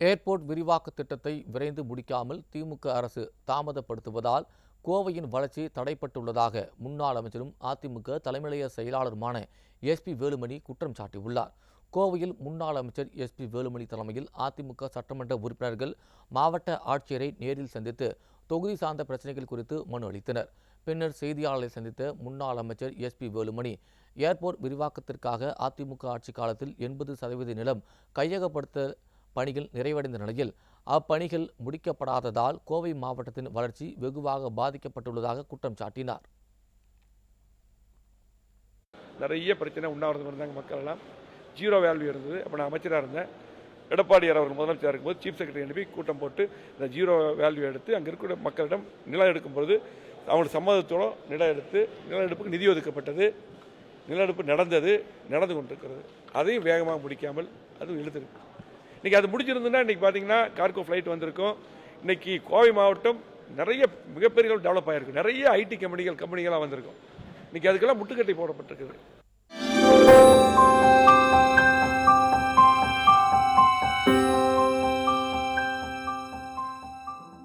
Airport விரிவாக்க திட்டத்தை விரைந்து முடிக்காமல் திமுக அரசு தாமதப்படுத்துவதால் கோவையின் வளர்ச்சி தடைப்பட்டுள்ளதாக முன்னாள் அமைச்சரும் அதிமுக தலைமையிலைய செயலாளருமான எஸ்பி வேலுமணி குற்றம் சாட்டியுள்ளார். கோவையில் முன்னாள் அமைச்சர் எஸ்பி வேலுமணி தலைமையில் அதிமுக சட்டமன்ற உறுப்பினர்கள் மாவட்ட ஆட்சியரை நேரில் சந்தித்து தொகுதி சார்ந்த பிரச்சனைகள் குறித்து மனு அளித்தனர். பின்னர் செய்தியாளரை சந்தித்த முன்னாள் அமைச்சர் எஸ்பி வேலுமணி ஏர்போர்ட் விரிவாக்கத்திற்காக அதிமுக ஆட்சி காலத்தில் எண்பது சதவீத நிலம் கையகப்படுத்த பணிகள் நிறைவடைந்த நிலையில் அப்பணிகள் முடிக்கப்படாததால் கோவை மாவட்டத்தின் வளர்ச்சி வெகுவாக பாதிக்கப்பட்டுள்ளதாக குற்றம் சாட்டினார். நிறைய பிரச்சனை உண்ணாவிரதம் இருந்தாங்க மக்கள் எல்லாம் ஜீரோ வேல்யூ இருந்தது. அப்போ நான் அமைச்சராக இருந்தேன். எடப்பாடியார் அவர்கள் முதலமைச்சராக இருக்கும்போது சீஃப் செக்ரட்டரி அனுப்பி கூட்டம் போட்டு இந்த ஜீரோ வேல்யூ எடுத்து அங்கே இருக்கிற மக்களிடம் நிலம் எடுக்கும்போது அவங்களோட சம்மதத்தோட நிலம் எடுத்து நில எடுப்புக்கு நிதி ஒதுக்கப்பட்டது. நில எடுப்பு நடந்தது நடந்து கொண்டிருக்கிறது. அதையும் வேகமாக முடிக்காமல் அதுவும் எழுதிருக்கு இன்றைக்கி அது முடிஞ்சிருந்துன்னா இன்றைக்கி பார்த்தீங்கன்னா கார்கோ ஃப்ளைட் வந்திருக்கும். இன்றைக்கி கோவை மாவட்டம் நிறைய மிகப்பெரிய டெவலப் ஆகிருக்கு நிறைய ஐடி கம்பெனிகள் கம்பெனிகளாக வந்திருக்கும். இன்றைக்கி அதுக்கெல்லாம் முட்டுக்கட்டை போடப்பட்டிருக்குது.